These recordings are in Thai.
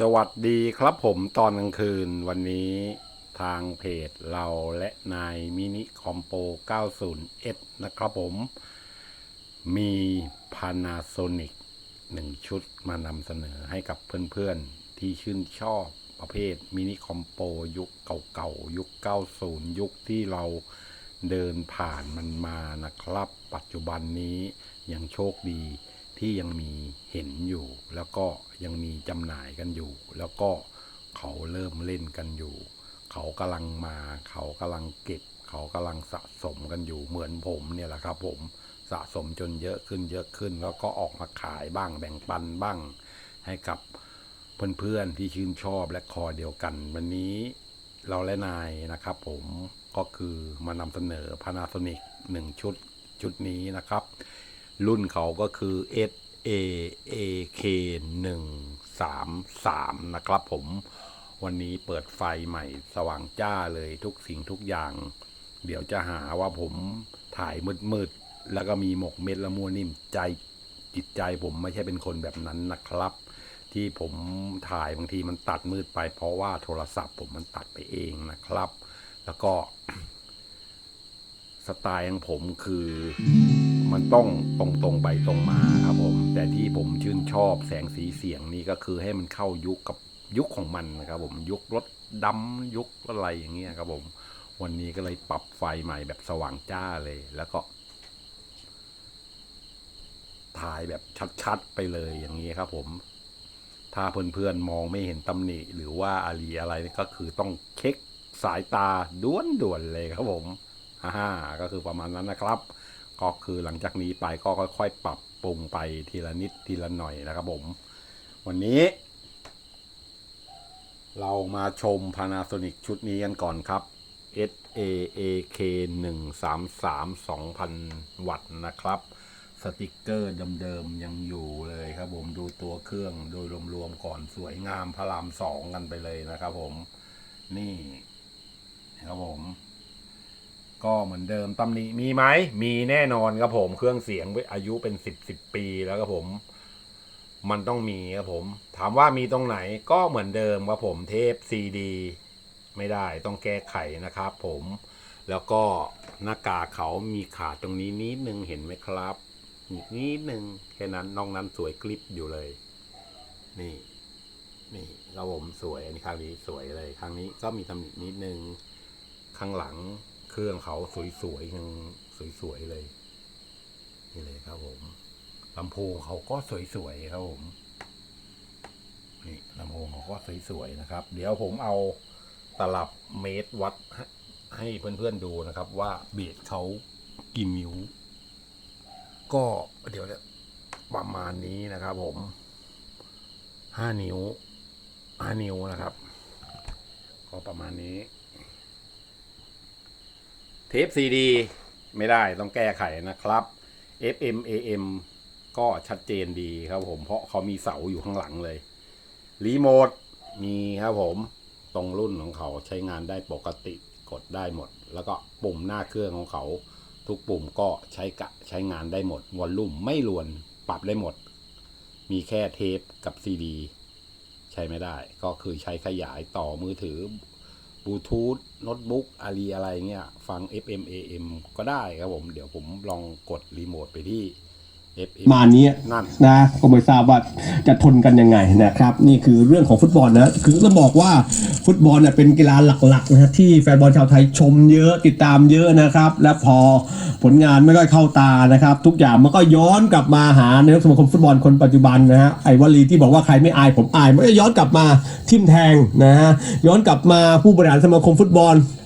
สวัสดีครับผมตอนกลางคืนวันนี้ทางเพจเราและนายมินิคอมโป 90S นะครับผม มี Panasonic หนึ่งชุดมานำเสนอให้กับเพื่อนๆ ที่ชื่นชอบประเภทมินิคอมโปยุคเก่าๆ ยุค 90 ยุคที่เราเดินผ่านมันมานะครับ ปัจจุบันนี้ยังโชคดี ที่ยังมีเห็นอยู่ แล้วก็ยังมีจำหน่ายกันอยู่ แล้วก็เขาเริ่มเล่นกันอยู่ เขากำลังมา เขากำลังเก็บ เขากำลังสะสมกันอยู่เหมือนผมเนี่ยแหละครับผมสะสมจนเยอะขึ้นเยอะขึ้น แล้วก็ออกมาขายบ้างแบ่งปันบ้าง ให้กับเพื่อนๆที่ชื่นชอบและคอเดียวกัน วันนี้เราและนายนะครับผมก็คือมานำเสนอ Panasonic 1 ชุดชุดนี้นะครับ รุ่นเขาก็คือ S A A K 1 3 3 นะครับผม วันนี้เปิดไฟใหม่สว่างจ้าเลยทุกสิ่งทุกอย่าง เดี๋ยวจะหาว่าผมถ่ายมืดๆ แล้วก็มีหมกเม็ดละมัวนิ่มใจจิตใจผมไม่ใช่เป็นคนแบบนั้นนะครับ ที่ผมถ่ายบางทีมันตัดมืดไป เพราะว่าโทรศัพท์ผมมันตัดไปเองนะครับ แล้วก็ สไตล์ของผมคือ มันต้องตรงตรงไปตรงมาครับผม แต่ที่ผมชื่นชอบแสงสีเสียงนี่ก็คือให้มันเข้ายุคกับยุคของมันนะครับ ผมยุครถดำยุคอะไรอย่างเงี้ยครับ ผม วันนี้ก็เลยปรับไฟใหม่แบบสว่างจ้าเลยแล้วก็ถ่ายแบบชัดๆไปเลยอย่างนี้ครับ ผม ถ้าเพื่อนๆมองไม่เห็นตำหนิหรือว่าอารีอะไรก็คือต้องเช็คสายตาด้วนๆเลยครับผมอ่าก็คือประมาณนั้นนะครับ ก็คือหลังจากนี้ไปก็ค่อยๆปรับปรุงไปทีละนิดทีละหน่อยนะครับผม วันนี้ เรามาชม Panasonic ชุดนี้กันก่อนครับ S A A K 1 3 3 2,000 วัตต์นะครับ สติกเกอร์เดิมๆยังอยู่เลยครับผมดูตัวเครื่องโดยรวมๆก่อนสวยงามพระรามสองกันไปเลยนะครับผม นี่ครับผม ก็เหมือนเดิมตำหนิมีไหมมีแน่นอนครับผม เครื่องเสียงอายุเป็นสิบสิบปีแล้วครับผม มันต้องมีครับผม ถามว่ามีตรงไหนก็เหมือนเดิมครับผมเทปซีดีไม่ได้ต้องแก้ไขนะครับผม แล้วก็หน้ากากเขามีขาดตรงนี้นิดนึงเห็นไหมครับอีกนิดนึงแค่นั้นนอกนั้นสวยกริบอยู่เลย นี่ นี่ครับผมสวยอันนี้ครั้งนี้สวยเลยครั้งนี้ก็มีตำหนินิดนึงข้างหลัง เครื่องเขาสวยๆยังสวยๆเลย นี่เลยครับผมลำโพงเขาก็สวยๆครับผมนี่ลำโพงเขาก็สวยๆนะครับ เดี๋ยวผมเอาตลับเมตรวัดให้เพื่อนๆดูนะครับ ว่าเบสเขากี่นิ้ว ก็เดี๋ยวนี่ยประมาณนี้นะครับ ผมห้านิ้วห้านิ้วนะครับ ก็ประมาณนี้ เทปซีดีไม่ได้ต้องแก้ไขนะครับ FM AM ก็ชัดเจนดีครับผม เพราะเขามีเสาอยู่ข้างหลังเลย รีโมทมีครับผมตรงรุ่นของเขาใช้งานได้ปกติกดได้หมด แล้วก็ปุ่มหน้าเครื่องของเขา ทุกปุ่มก็ใช้กะใช้งานได้หมดวอลลุ่มไม่รวนปรับได้หมด มีแค่เทปกับซีดีใช้ไม่ได้ ก็คือใช้ขยายต่อมือถือ บลูทูธโน้ตบุ๊กอะไรอะไรเงี้ย ฟัง FM AM ก็ได้ครับผม เดี๋ยวผมลองกดรีโมทไปที่ มานี้นั่นนะก็ไม่ทราบว่าจะทนกันยังไงนะครับ นี่คือเรื่องของฟุตบอลนะคือต้องบอกว่าฟุตบอลเนี่ยเป็นกีฬาหลักๆนะฮะที่แฟนบอลชาวไทยชมเยอะติดตามเยอะนะครับ และพอผลงานไม่ค่อยเข้าตานะครับ ทุกอย่างมันก็ย้อนกลับมาหานายกสมาคมฟุตบอลคนปัจจุบันนะฮะไอ้วลีที่บอกว่าใครไม่อายผมอายมันก็ย้อนกลับมาทิมแทงนะฮะย้อนกลับมาผู้บริหารสมาคมฟุตบอล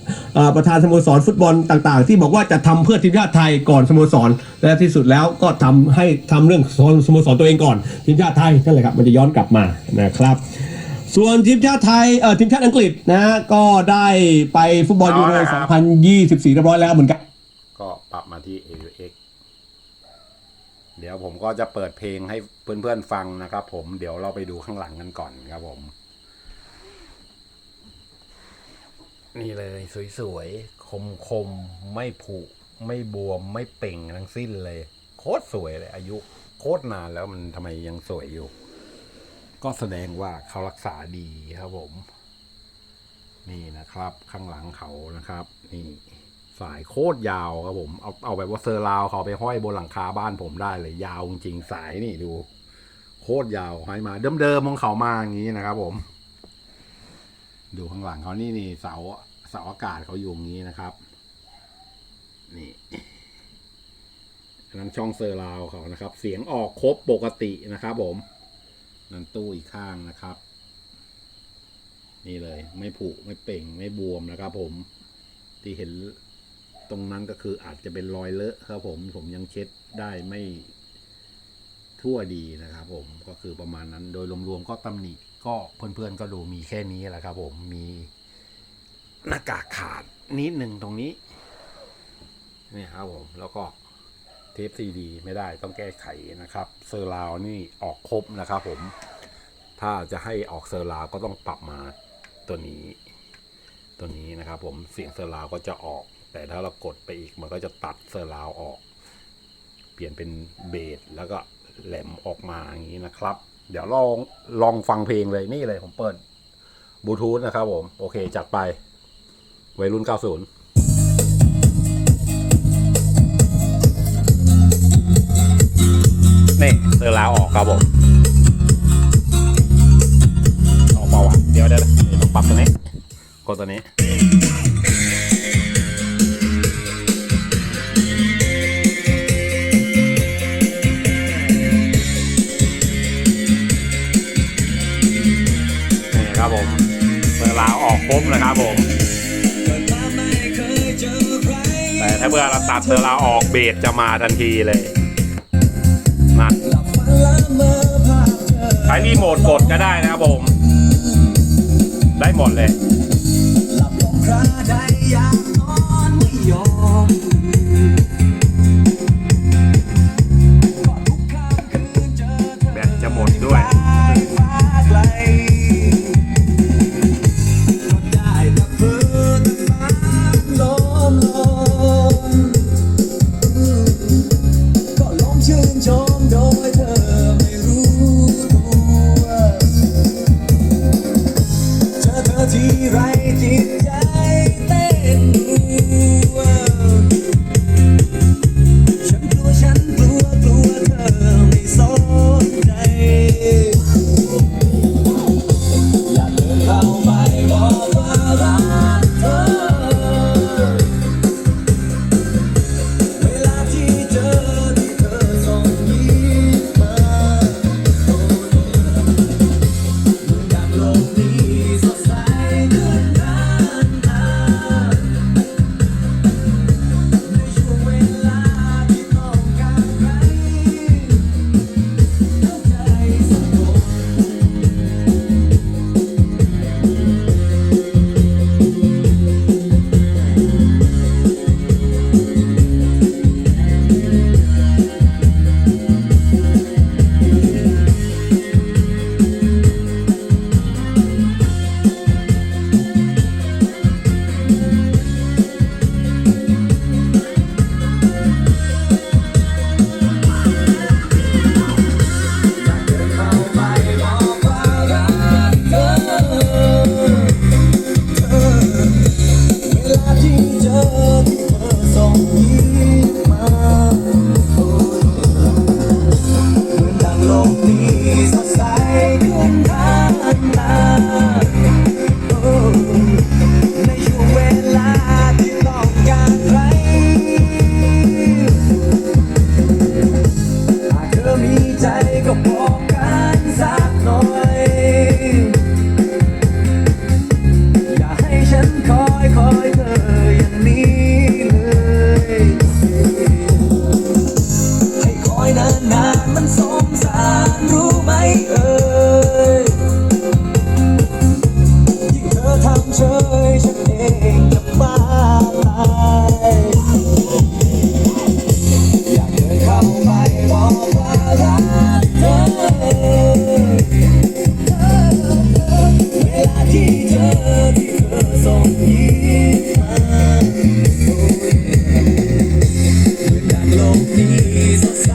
อ่าประธานสโมสรฟุตบอลต่างๆ ที่บอกว่าจะทำเพื่อทีมชาติไทยก่อนสโมสร และที่สุดแล้วก็ทำให้ทำเรื่องสโมสรตัวเองก่อน ทีมชาติไทยนั่นแหละครับมันจะย้อนกลับมานะครับ ส่วนทีมชาติไทยเอ่อทีมชาติอังกฤษนะก็ได้ไปฟุตบอลยูโร2024เรียบร้อยแล้วเหมือนกันก็ปรับมาที่ AUX เดี๋ยวผมก็จะเปิดเพลงให้เพื่อนๆฟังนะครับ ผมเดี๋ยวเราไปดูข้างหลังกันก่อนครับผม นี่เลยสวยๆ คมๆไม่ผุ ไม่บวม ไม่เป่งทั้งสิ้นเลย โคตรสวยเลย อายุโคตรนานแล้วมันทำไมยังสวยอยู่ ก็แสดงว่าเขารักษาดีครับผม นี่นะครับ ข้างหลังเขานะครับ นี่ สายโคตรยาวครับผม เอาเอาแบบว่าเซอร์ราวเขาไปห้อยบนหลังคาบ้านผมได้เลยยาวจริงสายนี่ดู โคตรยาวห้อยมา เดิมๆของเขามาอย่างนี้นะครับผม ดูข้างหลังเขานี่นี่เสาเสาอากาศเขาอยู่อย่างนี้นะครับ นี่นนั้นช่องเซอร์ราวเขานะครับ เสียงออกครบปกตินะครับ ผมนั่นตู้อีกข้างนะครับ นี่เลย ไม่ผุไม่เป่งไม่บวมนะครับ ผมที่เห็นตรงนั้นก็คืออาจจะเป็นรอยเลอะครับ ผมผมยังเช็ดได้ไม่ ทั่วดีนะครับผมก็คือประมาณนั้นโดยรวมๆก็ตำหนิก็เพื่อนๆก็ดูมีแค่นี้แหละครับผมมีหน้ากากขาดนิดหนึ่งตรงนี้นี่ครับผมแล้วก็เทปซีดีไม่ได้ต้องแก้ไขนะครับ เซอร์ราวนี่ออกครบนะครับผมถ้าจะให้ออกเซอร์ราวก็ต้องปรับมาตัวนี้ ตัวนี้นะครับผมเสียงเซอร์ราวก็จะออก แต่ถ้าเรากดไปอีกมันก็จะตัดเซอร์ราวออก เปลี่ยนเป็นเบสแล้วก็ แหลมออกมาอย่างนี้นะครับ เดี๋ยวลองลองฟังเพลงเลยนี่เลยผมเปิดบลูทูธนะครับผม โอเคจัดไป วัยรุ่น 90นี่เซอร์ราวออกครับผม ออกเบาอะเดี๋ยวเดี๋ยวเดี๋ยต้องปรับตัวนี้ กดตัวนี้ เซอร์ราออกครบนะครับผม แต่ถ้าเมื่อเราตัดเซอร์ราออกเบสจะมาทันทีเลยนั่นใช้รีโมทกดก็ได้นะครับผม ได้หมดเลยแบต ยฉันเองจะบ้าตายอยากเดินเข้าไปมองว่ารัเธอเวลาที่เธอที่เธอส่งยิ้มมนดังลกนี้สดใส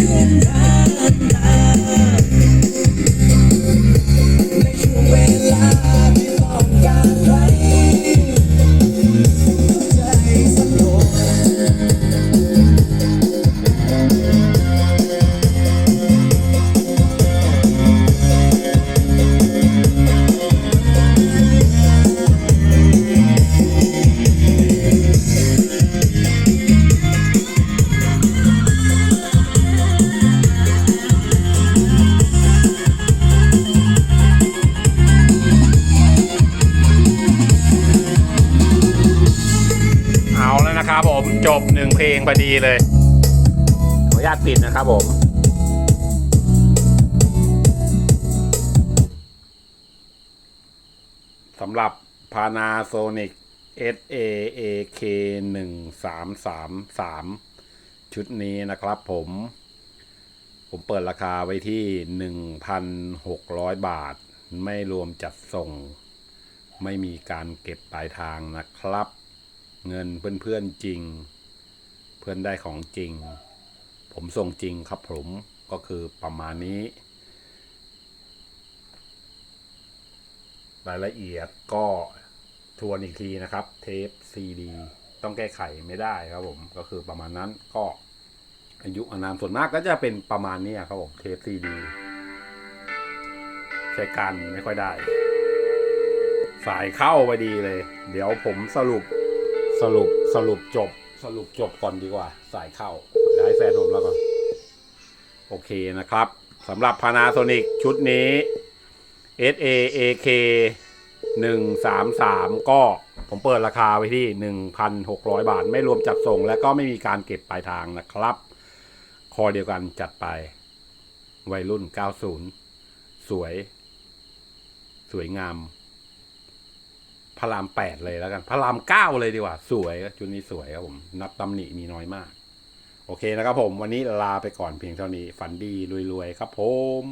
ขึ้นได้ พอดีเลย ขออนุญาตปิดนะครับผม สำหรับ Panasonic SAAK 1333 ชุดนี้นะครับผม ผมเปิดราคาไว้ที่ 1,600 บาท ไม่รวมจัดส่ง ไม่มีการเก็บปลายทางนะครับ เงินเพื่อนๆจริง เพื่อนได้ของจริง ผมส่งจริงครับผมก็คือประมาณนี้ รายละเอียดก็ทวนอีกทีนะครับ เทปซีดีต้องแก้ไขไม่ได้ครับผมก็คือประมาณนั้นก็อายุอนามส่วนมากก็จะเป็นประมาณนี้ครับผมเทปซีดีใช้การไม่ค่อยได้ สายเข้าไปดีเลย เดี๋ยวผมสรุปสรุปสรุปจบ สรุปจบก่อนดีกว่า สายเข้าเดี๋ยวให้แฟนผมแล้วก่อน โอเคนะครับสำหรับ Panasonic ชุดนี้ SAAK หนึ่งสามสามก็ผมเปิดราคาไว้ที่หนึ่งพันหกร้อยบาท ไม่รวมจัดส่งและก็ไม่มีการเก็บปลายทางนะครับ คอเดียวกันจัดไป วัยรุ่น 90 สวย สวยงาม พระรามแปดเลยแล้วกัน พระรามเก้าเลยดีกว่า สวยชุดนี้สวยครับผม นับตำหนิมีน้อยมาก โอเคนะครับผม วันนี้ลาไปก่อนเพียงเท่านี้ ฝันดีรวยๆครับผม